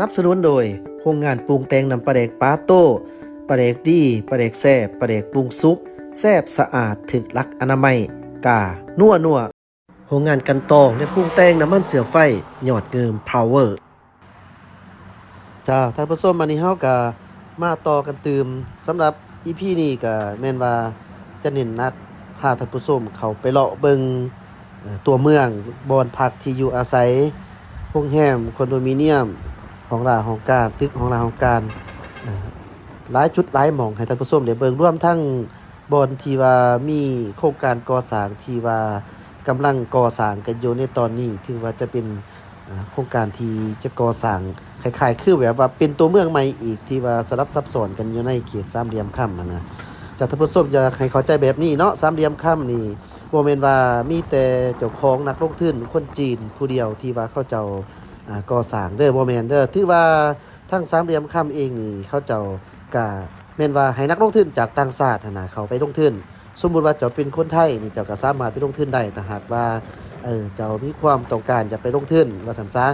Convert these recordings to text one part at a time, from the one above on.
นับสนุนโดยโรงงานปรุงแต่งน้ำปลาแดกปาโต้ปลาแดกดีปลาแดกแซ่บปลาแดกปรุงสุกแซ่บสะอาดถึกลักอนามัย กา นัวนัวโรงงานกันตองและปรุงแต่งน้ำมันเสือไฟหยอดเงิมพาวเวอร์จ้าท่านผู้ชมวันนี้เฮาก็มาต่อกันตืมสำหรับอีพีนี้ก็แม่นว่าจะเน้นนัดพาท่านผู้ชมเขาไปเลาะเบิงเอ่อตัวเมืองบอนพักที่อยู่อาศัยโรงแรมคอนโดมิเนียม ของลาของการตึกของลาของการหลายจุดหลายหม่องให้ท่านผู้ชมได้เบิ่งร่วมทั้งบอนที่ว่ามีโครงการก่อสร้างที่ว่ากำลังก่อสร้างกันอยู่ในตอนนี้ถือว่าจะเป็นโครงการที่จะก่อสร้างคล้ายๆคือแบบว่าเป็นตัวเมืองใหม่อีกที่ว่าสลับซับซ้อนกันอยู่ในเขตสามเหลี่ยมค่ำนะจากท่านผู้ชมจะให้เข้าใจแบบนี้เนาะสามเหลี่ยมค่ำนี่บ่แม่นว่ามีแต่เจ้าของนักลงทุนคนจีนผู้เดียวที่ว่าเขาเจ้า ก่อสร้างเด้อบ่แม่นเด้อถือว่าทั้งสามเหลี่ยมค่ำเองนี่เขาเจ้าก็แม่นว่าให้นักลงทุนจากต่างชาติน่ะเขาไปลงทุนสมมุติว่าเจ้าเป็นคนไทยนี่เจ้าก็สามารถไปลงทุนได้แต่หากว่าเออเจ้ามีความต้องการจะไปลงทุนว่าซั่นซา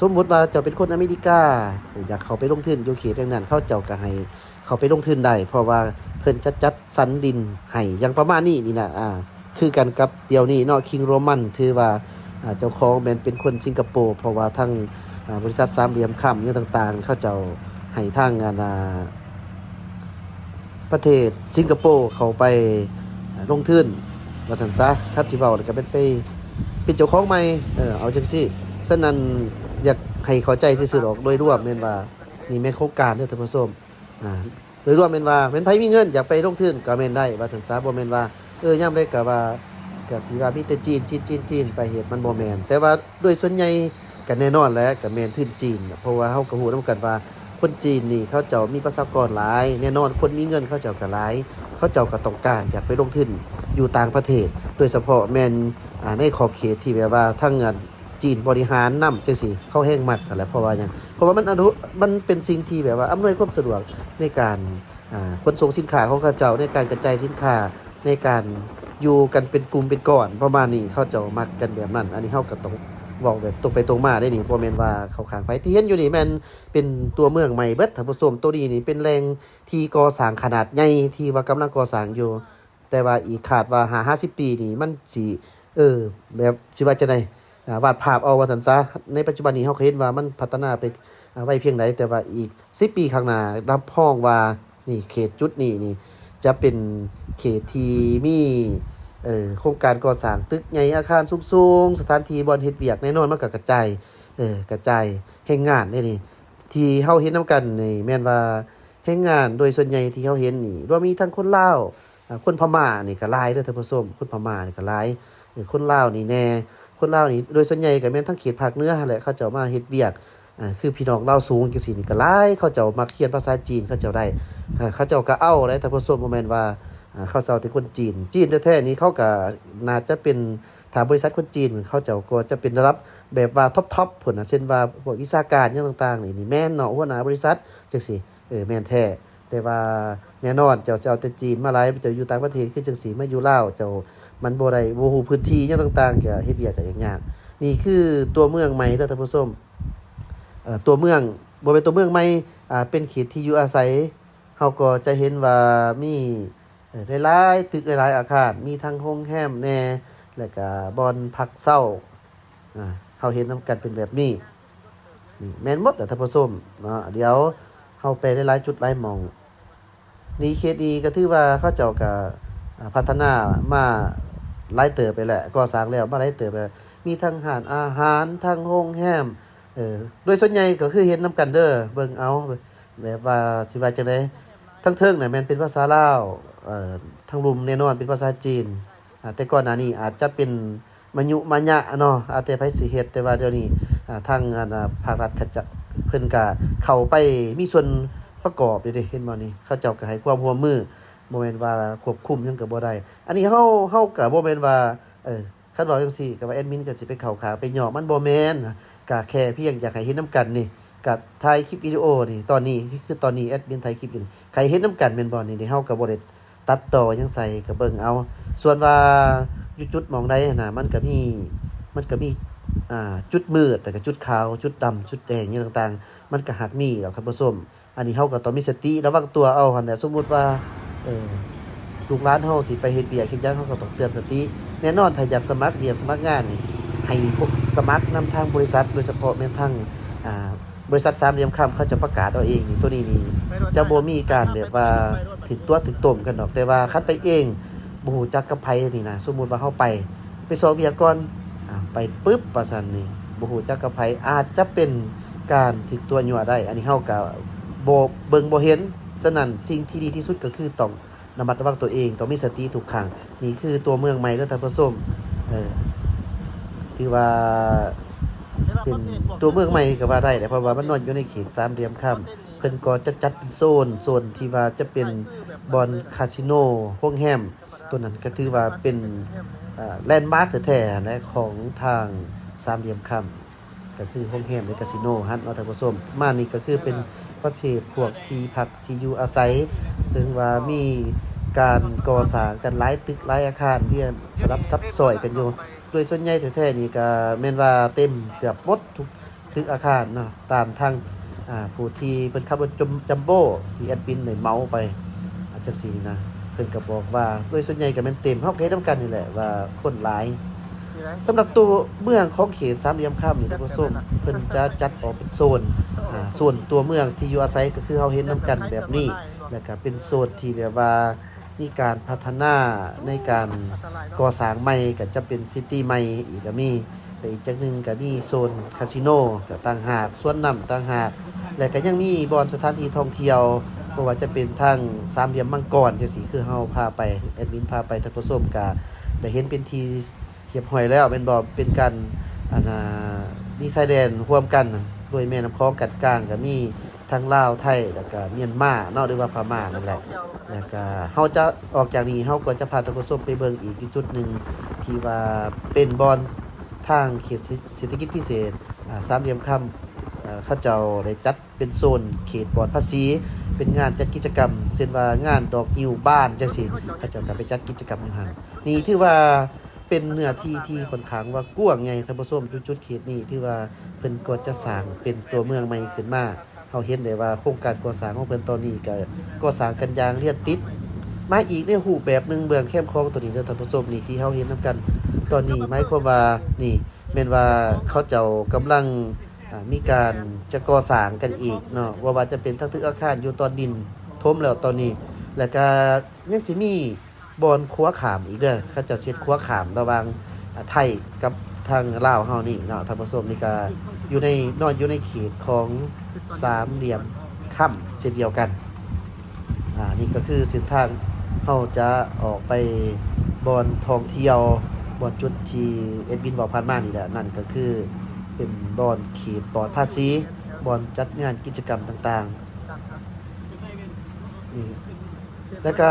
สมมุติว่าเจ้าเป็นคนอเมริกาอยากเขาไปลงทุนอยู่เขตอย่างนั้นเขาเจ้าก็ให้เขาไปลงทุนได้เพราะว่าเพิ่นจะจัดสรรดินให้อย่างประมาณนี้นี่นะอ่าคือกันกับเดียวนี้เนาะคิงโรมันถือว่า เจ้าของแมนเป็นคนสิงคโปร์เพราะว่าทั้งบริษัทสามเหลี่ยมค่ำเนี่ยต่างๆ เขาเจ้าให้ทางงานาประเทศสิงคโปร์เขาไปลงทุนว่าสันซะคัดสิเวาแล้วก็เป็นไปเป็นเจ้าของใหม่เออเอาจังซี่ฉะนั้นอยากให้เข้าใจซื่อๆหรอกโดยรวมแม่นว่านี่แม่นโครงการเด้อท่านผู้ชมอ่าโดยรวมแม่นว่าแม่นไผมีเงินอยากไปลงทุนก็แม่นได้ว่าสันซะบ่แม่นว่าเออย่ำได้กับว่า กับสีว่ามีแต่จีนจีนจีนจีนไปเหตุมันบ่แมนแต่ว่าด้วยส่วนใหญ่กันแน่นอนแหล้วกับแมนขึ้นจีน เพราะว่าเฮาก็ฮู้นํกันว่าคนจีนนี่เขาเจ้ามีประชากรหลาย แน่นอนคนมีเงินเขาเจ้าก็หลาย เขาเจ้าก็ต้องการอยากไปลงทุนอยู่ต่างประเทศ โดยเฉพาะแมนอ่าในขอบเขตที่แบบว่าทั้งเงานจีนบริหารนำจังซี่เข้าแห้งมักนั่นแหละเพราะว่าหยังเพราะว่ามันอนุมันเป็นสิ่งที่แบบว่าอำนวยความสะดวกในการอ่าขนส่งสินค้าของเขาเจ้าในการกระจายสินค้าในการ อยู่กันเป็นกลุ่มเป็นก้อนประมาณนี้เขาเจะมักกันแบบนั้น อันนี้เขาก็ต้องบอกแบบตรงไปตรงมาได้นี่บ่แม่นว่าเขาขางไปที่เห็นอยู่นี่แม่นเป็นตัวเมืองใหม่เบิดท่านผู้ชมตัวนี้นี่เป็นแรงที่ก่อสร้างขนาดใหญ่ที่ว่ากำลังก่อสร้างอยู่ แต่ว่าอีกขาดว่าหา50ปีนี่มันสิเออ แบบสิว่าจะไนวาดภาพเอาว่าซั่นซะในปัจจุบันนี้เฮาเห็นว่ามันพัฒนาไปไว้เพียงใดแต่ว่าอีก10ปีข้างหน้ารับพ้องว่านี่เขตจุดนี้นี่จะเป็น เขตทีมีเอ่อโครงการก่อสร้างตึกใหญ่อาคารสูงๆสถานที่บอนเฮ็ดเวียกแน่นอนมันก็กระจายเออกระจายแห่งงานนี่นี่ที่เฮาเห็นนํกันนี่แม่นว่าแห่งงานโดยส่วนใหญ่ที่เฮาเห็นนี่รวมมีทั้งคนลาวอ่าคนพม่านี่ก็หลายเด้อท่านผู้ชมคนพม่านี่ก็หลายเออคนลาวนี่แน่คนลาวนี่โดยส่วนใหญ่ก็แม่นทั้งเขตภาคเหนือแหละเขาเจ้ามาเฮ็ดเวียกอ่าคือพี่น้องลาวสูงจังซี่นี่ก็หลายเขาเจ้ามาเขียนภาษาจีนเขาเจ้าได้อ่าเขาเจ้าก็เอาได้แต่ผสมบ่แม่นว่า อ่าเขาเจ้าที่คนจีน จีนแท้ๆนี้เขาก็น่าจะเป็นถามบริษัทคนจีนเขาเจ้าก็จะเป็นรับแบบว่าท็อปๆพุ่นน่ะเช่นว่าพวกวิชาการหยังต่างๆนี่นี่แม่นเนาะหัวหน้าบริษัทจังซี่เออแม่นแท้แต่ว่าแน่นอนเจ้าสิเอาแต่จีนมาหลายเจ้าอยู่ต่างประเทศคือจังซี่มาอยู่ลาวเจ้ามันบ่ได้บ่ฮู้พื้นที่หยังต่างๆก็เฮ็ดเวียกก็อย่างยากนี่คือตัวเมืองใหม่เด้อท่านผู้ชมเอ่อตัวเมืองบ่เป็นตัวเมืองใหม่อ่าเป็นเขตที่อยู่อาศัยเราก็จะเห็นว่ามี่ หลายๆตึกหลายๆอาคารมีทั้งโรงแรมแน่ แล้วก็บอนพักเช้าเฮาเห็นนํกันเป็นแบบนี้นี่แม่นหมดอะท่านผู้ชมเนาะเดี๋ยวเฮาไปหลายๆจุดหลายหม่องนี่เคดีก็ถือว่าเขาเจ้าก็อ่าพัฒนามาหลายเติบไปแหละก่อสร้างแล้วมาหลายเติบไปมีทั้งหารอาหารทั้งโรงแรมเออโดยส่วนใหญ่ก็คือเห็นนํกันเด้อเบิ่งเอาแบบว่าสิว่าจังได๋ทั้งเทิงน่ะแม่นเป็นภาษาลาว ทั้งรุมแน่นอนเป็นภาษาจีน แต่ก่อนหน้านี้อาจจะเป็นมะยุมะยะเนาะอาจแต่ไผสิเฮ็ดแต่ว่าเดี๋ยวนี้ทางภาครัฐเขาจะเพิ่นก็เข้าไปมีส่วนประกอบอยู่เด้เห็นบ่นี่เขาเจ้าก็ให้ความร่วมมือบ่แม่นว่าควบคุมยังก็บ่ได้ อันนี้เฮาเฮาก็บ่แม่นว่าเออคันว่าจังซี่ก็ว่าแอดมินก็สิไปเข้าขาไปหยอกมันบ่แม่นก็แค่เพียงอยากให้เห็นนํกันนี่กับถ่ายคลิปวิดีโอนี่ตอนนี้คือตอนนี้แอดมินถ่ายคลิปอยู่นี่ใครเห็นน้ำกันแม่นบ่นี่ที่เฮาก็บ่ได้ ตัดต่อยังใส่ก็เบิ่งเอา ส่วนว่าอยู่จุดมองใดน่ะมันก็มีมันก็มีอ่าจุดมืดแล้วก็จุดขาวจุดดำจุดแดงอหย่างต่างๆ มันก็หักมีแล้วครับผู้ชมอันนี้เฮาก็ต้องมีสติระวังตัวเอาหั่นแหละสมมุติว่าเออลูกหลานเฮาสิไปเฮ็ดเวียกเฮ็ดหยังเฮาก็ต้องเตือนสติ แน่นอนถ้าอยากสมัครเรียนสมัครงานนี่ให้พวกสมัครนำทางบริษัทโดยเฉพาะแม่นทางอ่า บริษัทสามเหลี่ยมค่ำเขาจะประกาศเอาเองนี่ตัวนี้นี่จะบ่มีการแบบว่าถึกตัวถึกต้มกันดอก แต่ว่าคัดไปเองบ่ฮู้จักกับไผนี่นะสมมุติว่าเฮาไป ไปสอบวิทยากรอ่าไปปึ๊บว่าซั่นนี่บ่ฮู้จักกับไผอาจจะเป็นการถึกตัวยั่วได้ อันนี้เฮาก็บ่เบิ่งบ่เห็นฉะนั้นสิ่งที่ดีที่สุดก็คือต้องระมัดระวังตัวเองต้องมีสติทุกครั้งนี่คือตัวเมืองใหม่แล้วท่านผู้ชมเออที่ว่า เป็นตัวเมืองใหม่ก็ว่าได้แหละเพราะว่ามันนอนอยู่ในเขตสามเหลี่ยมค่ำเพิ่นก็จะจัดเป็นโซนโซนที่ว่าจะเป็นบอนคาสิโนโรงแรมตัวนั้นก็ถือว่าเป็นแลนด์มาร์คแท้ๆนะของทางสามเหลี่ยมคำก็คือโรงแรมหรือคาสิโนฮันเนาท่านผู้ชมมานี่ก็คือเป็นประเภทพวกที่พักที่อยู่อาศัย ซึ่งว่ามีการก่อสร้างกันหลายตึกหลายอาคารเรียนสลับซับซ้อยกันอยู่ โดยส่วนใหญ่แท้ๆนี่ก็แม่นว่าเต็มเกือบหมดทุกตึกอาคารเนาะตามทางอ่าผู้ที่เพิ่นขับรถจัมจัมโบ้ที่แอดมินได้เมาไปอาจังซี่นะเพิ่นก็บอกว่าโดยส่วนใหญ่ก็แม่นเต็มเฮาก็เฮ็ดนำกันนี่แหละว่าคนหลายสำหรับตัวเมืองของเขตสามเหลี่ยมค่ำนี่ท่านผู้ชมเพิ่นจะจัดออกเป็นโซนอ่าส่วนตัวเมืองที่อยู่อาศัยก็คือเฮาเฮ็ดนำกันแบบนี้แล้วก็เป็นโซนที่แบบว่า มีการพัฒนาในการก่อสร้างใหม่ก็จะเป็นซิตี้ใหม่อีกก็มีแต่อีกจักหนึ่งก็มีโซนคาสิโนก็ต่างหากสวนน้ำต่างหากและก็ยังมีบอนสถานที่ท่องเที่ยวบ่ว่าจะเป็นทางสามเหลี่ยมมังกรจังซี่คือเฮาพาไปแอดมินพาไปท่านผู้มก็ได้เห็นเป็นทีเทียบหอยแล้วเป็นบ่เป็นการอันน่ะมีชายแดนร่วมกันด้วยแม่น้ำคลองกัดกลางก็มี ทั้งลาวไทยแล้วก็เมียนมาเนาะหรือว่าพม่านั่นแหละแล้วก็เฮาจะออกจากนี้เฮาก็จะพาท่านผู้ชมไปเบิ่งอีกจุดหนึ่งที่ว่าเป็นบอนทางเขตเศรษฐกิจพิเศษอ่าสามเหลี่ยมค่ำเอ่อเขาเจ้าได้จัดเป็นโซนเขตปลอดภาษี เป็นงานจัดกิจกรรมเช่นว่างานดอกยิวบ้านจังซี่เขาเจ้าก็ไปจัดกิจกรรมอยู่หั่นนี่ถือว่าเป็นเนื้อที่ที่ค่อนข้างว่ากว้างใหญ่ท่านผู้ชมจุดเขตนี้ถือว่าเพิ่นก็จะสร้างเป็นตัวเมืองใหม่ขึ้นมา เฮาเห็นได้ว่าโครงการก่อสร้างของเพิ่นตอนนี้ก็ก่อสร้างกันอย่างเรียนติด มาอีกในรูปแบบหนึงเบืองเข้มคลองตัวนี้เด้อท่านผู้ชมนี่ที่เฮาเห็นนํกัน ตอนนี้หมายความว่านี่แม่นว่าเขาเจ้ากำลังมีการจะก่อสร้างกันอีกเนาะว่าว่าจะเป็นทั้งตึกอาคารอยู่ตอนดินทมแล้วตอนนี้ แล้วก็ยังสิมีบอนคัวขามอีกเด้อเขาจะเช็ดคัวขามระว่างไทยกับทางลาวเฮานี่เนาะท่านผู้ชมนี่ก็อยู่ในนอนอยู่ในเขตของ สามเหลี่ยมค่ำเช่นเดียวกัน อ่า นี่ก็คือเส้นทางเฮาจะออกไปบอนท่องเที่ยวบอนจุดที่เอ็ดบินบอกผ่านมานี่แหละ นั่นก็คือเป็นบอนเขตปลอดภาษีบอนจัดงานกิจกรรมต่างๆนี่แล้วก็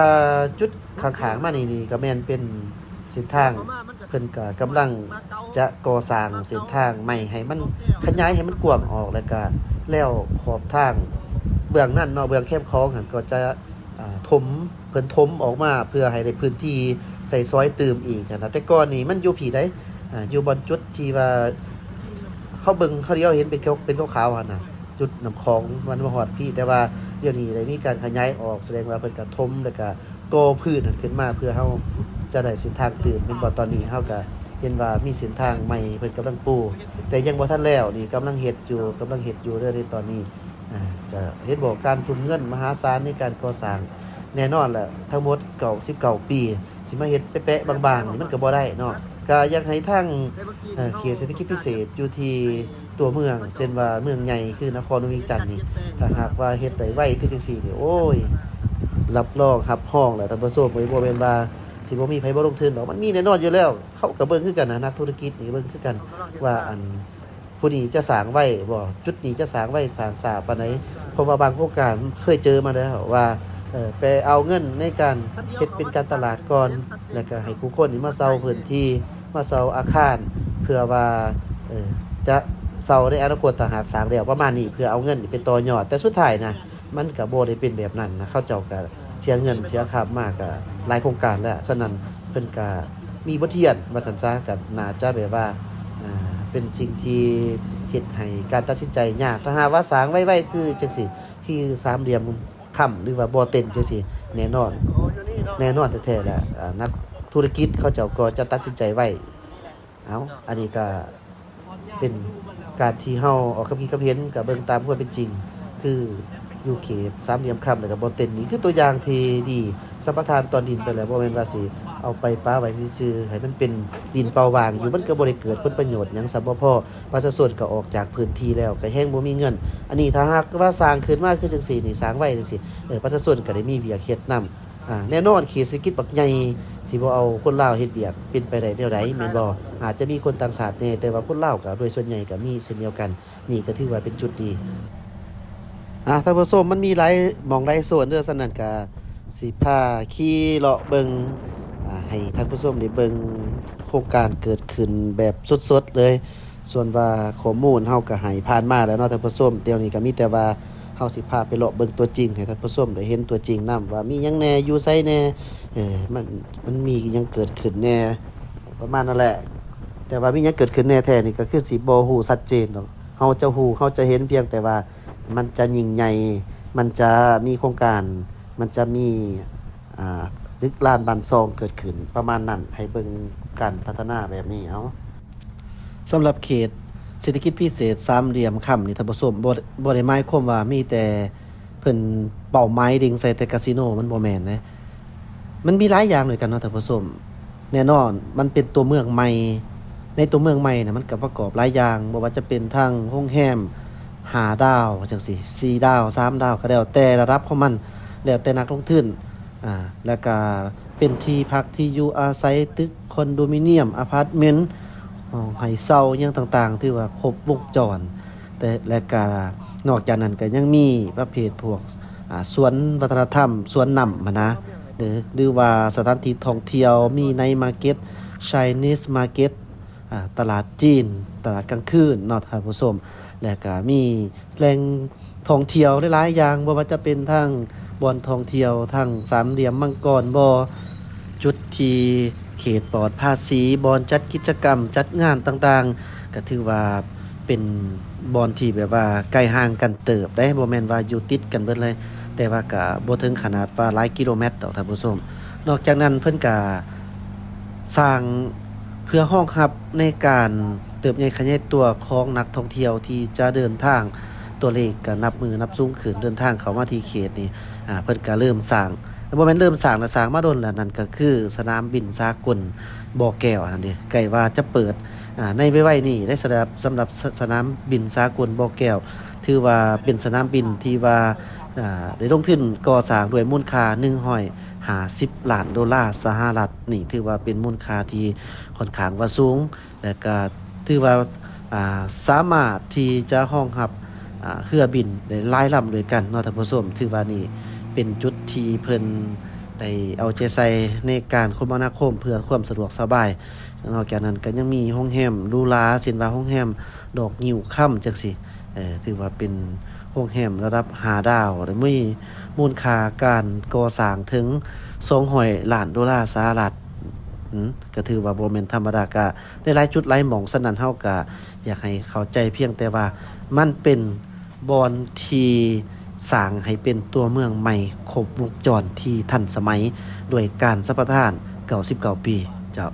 จุดขางๆมานี่นี่ก็แม่นเป็นเส้นทาง เพิ่นก็กำลังจะก่อสร้างเส้นทางใหม่ให้มันขยายให้มันกว้างออกแล้วก็แล้วขอบทางเบื้องนั้นเนาะเบื้องแคบคลองหันก็จะถมเพิ่นถมออกมาเพื่อให้ได้พื้นที่ใส่ซอยเติมอีกนะแต่ก่อนนี่มันอยู่ผีได้อ่าอยู่บนจุดที่ว่าเขาเบิ่งเขาเดียวเห็นเป็นเขาเป็นขาวๆหันนะจุดน้ำของมันมาหอดพี่แต่ว่าเดี๋ยวนี้ได้มีการขยายออกแสดงว่าเพิ่นกระทมแล้วก็โกพืชนั่นขึ้นมาเพื่อเฮา จะได้เส้นทางตื่นเป็นบ่ตอนนี้เฮาก็เห็นว่ามีเส้นทางใหม่เพิ่นกำลังปู แต่ยังบ่ทันแล้วนี่กำลังเฮ็ดอยู่กำลังเฮ็ดอยู่เรื่อยๆตอนนี้อ่าก็เฮ็ดบอกการทุนเงินมหาศาลในการก่อสร้างแน่นอนแหละทั้งหมดเก่า19ปี สิมาเฮ็ดเป๊ะๆบางๆนี่มันก็บ่ได้เนาะก็อยากให้ทางเขตเศรษฐกิจพิเศษอยู่ที่ตัวเมือง เช่นว่าเมืองใหญ่คือนครเวียงจันทน์นี่ถ้าหากว่าเฮ็ดได้ไวคือจังซี่นี่โอ้ยรับรองรับห้องแหละท่านผู้ชมบ่บ่แม่นว่า สิบ่มีไผบ่ลงทุนดอกมันมีแน่นอนอยู่แล้ว เขาก็เบิ่งคือกันนะนักธุรกิจนี่เบิ่งคือกัน ว่าอันผู้นี้จะสร้างไว้บ่จุดนี้จะสร้างไว้สร้างสาปานใดเพราะว่าบางโครงการเคยเจอมาแล้วว่าเออไปเอาเงินในการเฮ็ดเป็นการตลาดก่อนแล้วก็ให้ผู้คนนี่มาเซาพื้นที่มาเซาอาคารเพื่อว่าเออจะเซาในอนาคตต่างหากสร้างแล้วประมาณนี้เพื่อเอาเงินเป็นต่อยอด แต่สุดท้ายนะมันก็บ่ได้เป็นแบบนั้นนะเข้าเจ้าก็ เสียเงินเสียค่ามากก็หลายโครงการแล้วฉะนั้นเพิ่นก็มีบทเรียนว่าซั่นซะก็น่าจะแบบว่าอ่าเป็นสิ่งที่เฮ็ดให้การตัดสินใจยากถ้าหากว่าสางไว้ๆคือจังซี่คือสามเหลี่ยมค่ำหรือว่าบ่เต็นจังซี่แน่นอน แน่นอนแท้ๆแหละอ่านักธุรกิจเขาเจ้าก็จะตัดสินใจไว้เอาอันนี้ก็เป็นการที่เฮาออกคำคิดคำเห็นกับเบิ่งตามความเป็นจริง คือ อยู่เขตสามเหลี่ยมคำแล้วก็บ่เต็นนี่คือตัวอย่างที่ดีสัมปทานตอนดินไปแล้วบ่แมนว่าสิเอาไปป้าไว้ซื่อให้มันเป็นดินเปล่าวาง อยู่มันก็บ่ได้เกิดผลประโยชน์ยังสัมบ่พอประชาชนก็ออกจากพื้นที่แล้วก็แห้งบ่มีเงิน อันนี้ถ้าหากว่าสร้างขึ้นมาคือจังซี่นี่สร้างไว้จังซี่เออประชาชนก็ได้มีเวียกเฮ็ดนํอ่าแน่นอนเขตเศรษฐกิจบักใหญ่สิบ่เอาคนลาวเฮ็ดเวียกเป็นไปได้แนวใดแม่นบ่อาจจะมีคนต่างชาติแน่แต่ว่าคนลาวก็โดยส่วนใหญ่ก็มีเช่นเดียวกัน นี่ก็ถือว่าเป็นจุดดี อะท่านผู้ชมมันมีหลายมองหลายส่วนเด้อสนั่นกาสิพาขี่เลาะเบิงอ่าให้ท่านผู้ชมได้เบิงโครงการเกิดขึ้นแบบสดๆเลย ส่วนว่าข้อมูลเฮาก็ให้ผ่านมาแล้วเนาะท่านผู้ชมเดี๋ยวนี้ก็มีแต่ว่าเฮาสิพาไปเลาะเบิงตัวจริงให้ท่านผู้ชมได้เห็นตัวจริงนํว่ามีหยังแน่อยู่ไสแน่เออมันมันมีหยังเกิดขึ้นแน่ประมาณนั่นแหละ แต่ว่ามีหยังเกิดขึ้นแน่แท้นี่ก็คือสิบ่ฮู้ชัดเจนดอกเฮาจะฮู้เฮาจะเห็นเพียงแต่ว่า มันจะยิ่งใหญ่ มันจะมีโครงการ มันจะมีอ่าตึกลานบันซองเกิดขึ้นประมาณนั้น ให้เบิ่งการพัฒนาแบบนี้เอาสำหรับเขตเศรษฐกิจพิเศษสามเหลี่ยมค่ำนี่ท่านผู้ชมบ่บ่ได้หมายความว่ามีแต่เพิ่นเป้าหมายดิ่งใส่แต่คาสิโนมันบ่แม่นนะมันมีหลายอย่างด้วยกันเนาะท่านผู้ชมแน่นอนมันเป็นตัวเมืองใหม่ ในตัวเมืองใหม่น่ะมันก็ประกอบหลายอย่างบ่ว่าจะเป็นทางโรงแรม หาดาวจังสี่สี่ดาวสามดาวก็แล้วแต่ระดับของมันแล้วแต่นักลงทุนอ่าแล้วก็เป็นที่พักที่อยู่อาศัยตึกคอนโดมิเนียมอพาร์ตเมนต์ห้องให้เซาอยังต่างๆ ที่ว่าครบวงจร แต่และก็นอกจากนั้นก็ยังมีประเภทพวกสวนวัฒนธรรมสวนนำมานะหรือหรือว่าสถานที่ท่องเที่ยวมีในมาร์เก็ต Chinese Market อ่าตลาดจีน ตลาดกลางคืนนอท่านผู้ชม และก็มีแหล่งท่องเที่ยวหลายๆอย่างบ่ว่าจะเป็นทางบอนท่องเที่ยวทางสามเหลี่ยมมังกรบ่จุดที่เขตปลอดภาษีบอนจัดกิจกรรมจัดงานต่างๆ ก็ถือว่าเป็นบอนที่แบบว่าใกล้ห่างกันเติบได้บ่แม่นว่าอยู่ติดกันเบิดเลย แต่ว่าก็บ่ถึงขนาดว่าหลายกิโลเมตรดอกท่านผู้ชม นอกจากนั้นเพิ่นก็สร้าง พื่อห้องรับในการเติบใหญ่ขยายตัวของนักท่องเที่ยวที่จะเดินทางตัวเลขก็นับมือนับสูงขึ้นเดินทางเข้ามาที่เขตนี่อ่าเพิ่นก็เริ่มสร้างบ่แม่นเริ่มสร้างแล้วสร้างมาโดนแล้วนั่นก็คือสนามบินสากลบ่อแก้วนั่นเด้ใกล้ว่าจะเปิดอ่าในไว้ๆนี้ได้สำหรับสำหรับสนามบินสากลบ่อแก้ว ถือว่าเป็นสนามบินที่ว่าอ่าได้ลงทุนก่อสร้างด้วยมูลค่า 150ล้านดอลลาร์สหรัฐนี่ถือว่าเป็นมูลค่าที่ค่อนข้างว่าสูง และก็ถือว่าสามารถที่จะห้องรับเครือบินได้หลายลำด้วยกันนาะท่านผู้ชมถือว่านี่เป็นจุดที่เพิ่นได้เอาใจใส่ในการคมนาคมเพื่อความสะดวกสบาย นอกจากนั้นก็ยังมีห้องแฮมหรูหราสินว่าห้องแฮมดอกงิ้วค่ำจังซี่ เออถือว่าเป็นห้องแฮมระดับ5ดาวและมีมูลค่าการก่อสร้างถึง200ล้านดอลลาร์สหรัฐอืมก็ถือว่าโบ่แม่นธรรมดากะได้หลายจุดหลายหม่องสนั่นเฮากะอยากให้เข้าใจเพียงแต่ว่ามันเป็นบอนทีสร้างให้เป็นตัวเมืองใหม่ครบวงจรที่ทันสมัยด้วยการสัปทาน 99 ปีเจ้า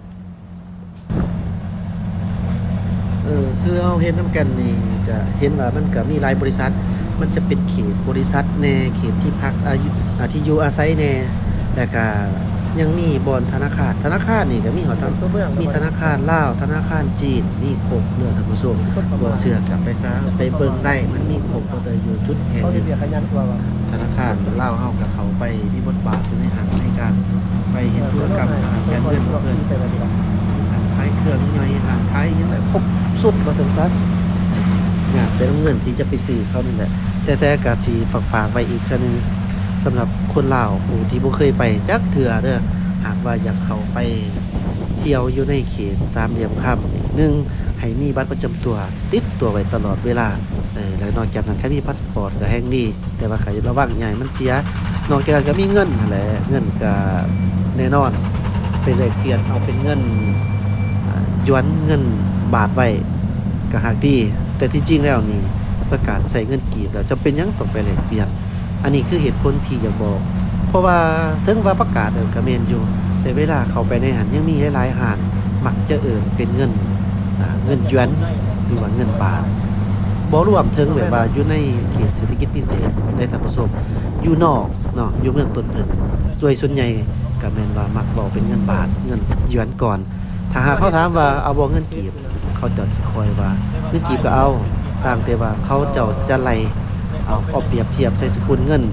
เออคือเฮาเห็นนํกันนี่ก็เห็นว่ามันก็มีหลายบริษัท มันจะเป็นเขตบริษัทแน่เขตที่พักอายุอ่าที่อยู่อาศัยแน่แล้วก็ยังมีบอนธนาคารธนาคารนี่ก็มีเฮาทำตัวเมืองมีธนาคารลาว ธนาคารจีน มีครบเรื่องท่านผู้ชมบ่เชื่อกลับไปซะไปเบิ่งได้ มันมีครบบ่ได้อยู่จุดแห่งเขาหจะนึ่งเรียกขยันกว่าว่าธนาคารลาวเฮากับเขาไปมีบทบาทอยู่ในหันในการไปเฮ็ดธุรกรรมทางการเงินของเพิ่น ไปเลยดี เครื่องย่อยหารขายยังได้ครบสุดว่าซั่นซะอยากได้เงินที่จะไปซื้อเขานี่แหละ แต่แต่ก็สิฝากๆไว้อีกเทื่อนึงสำหรับคนลาวผู้ที่บ่เคยไปจักเทื่อเด้อหากว่าอยากเข้าไปเที่ยวอยู่ในเขตสามเหลี่ยมค่ำหนึ่งให้มีบัตรประจำตัวติดตัวไว้ตลอดเวลาเออแล้วนอกจากนั้นก็มีพาสปอร์ตก็แห่งดี แต่ว่าใครระวังใหญ่มันเสีย นอกจากนั้นก็มีเงินนั่นแหละเงินก็แน่นอนไปเลขเปลี่ยนเอาเป็นเงิน ยวนเงินบาทไว้ก็หากดี แต่ที่จริงแล้วนี่ประกาศใส่เงินกีบแล้วจะเป็นยังต้องไปแลกเปลี่ยน อันนี้คือเหตุผลที่อยากบอก เพราะว่าถึงว่าประกาศเออก็แม่นอยู่ แต่เวลาเขาไปในหันยังมีหลายๆหานมักจะเอิ่นเป็นเงินเงินหยวนหรือว่าเงินบาทบ่รวมถึงแบบว่าอยู่ในเขตเศรษฐกิจพิเศษในท่านผู้ชมอยู่นอกเนาะอยู่เมืองต้นเพิ่นโดยส่วนใหญ่ก็แม่นว่ามักบอกเป็นเงินบาทเงินหยวนก่อน ถ้าหากเขาถามว่าเอาบ่เงินกีบ เขาเจ้าสิคอยว่าเงินกีบก็เอาต่างแต่ว่าเขาเจ้าจะไล่เอาเอาเปรียบเทียบใส่สกุลเงิน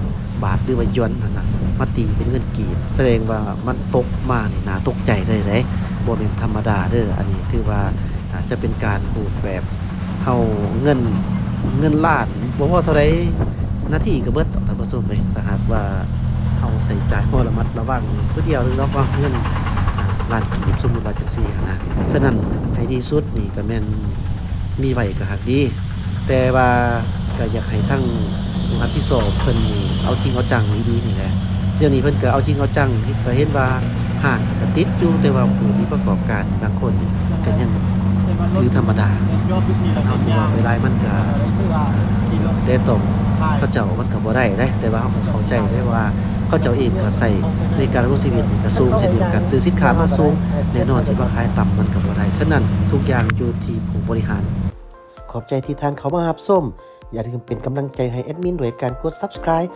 บาทหรือว่าหยวนนั่นน่ะมาตีเป็นเงินกีบ แสดงว่ามันตกมานี่น่าตกใจได้เลยบ่แม่นธรรมดาเด้ออันนี้ถือว่าจะเป็นการหูดแบบเฮาเงินเงินล้านบ่ว่าเท่าใดนาที่ก็เบิดดอกท่านผู้ชมเอ้ยถ้าหากว่าเฮาใส่ใจบ่ระมัดระวังนี่ตัวเดียวนึงเนาะว่าเงิน อ่าล้านกีบสมมุติว่าจังซี่นะฉะนั้นให้ดีสุดนี่ก็แม่นมีไว้ก็หักดี แต่ว่าก็อยากให้ทั้งผู้รับผิดชอบเพิ่นนี่เอาจริงเอาจังดีๆนี่แหละเดี๋ยวนี้เพิ่นก็เอาจริงเอาจังก็เห็นว่าหากก็ติดอยู่แต่ว่าผู้ที่ประกอบการบางคนก็ยังถือธรรมดาเอาสิว่าไปไล่มันก็ได้ตรงเขาเจ้ามันก็บ่ได้เด้แต่ว่าเขาเข้าใจได้ว่า เขาเจ้าเองก็ใส่ในการดำรงชีวิตนี่ก็สูงเช่นเดียวกันซื้อสินค้ามาสูงแน่นอนสิว่าขายต่ำมันกับ่ได้ฉะนั้นทุกอย่างอยู่ที่ผู้บริหาร ขอบใจที่ทานเขามาหับส้ม อย่าลืมเป็นกำลังใจให้แอดมินด้วยการกด subscribe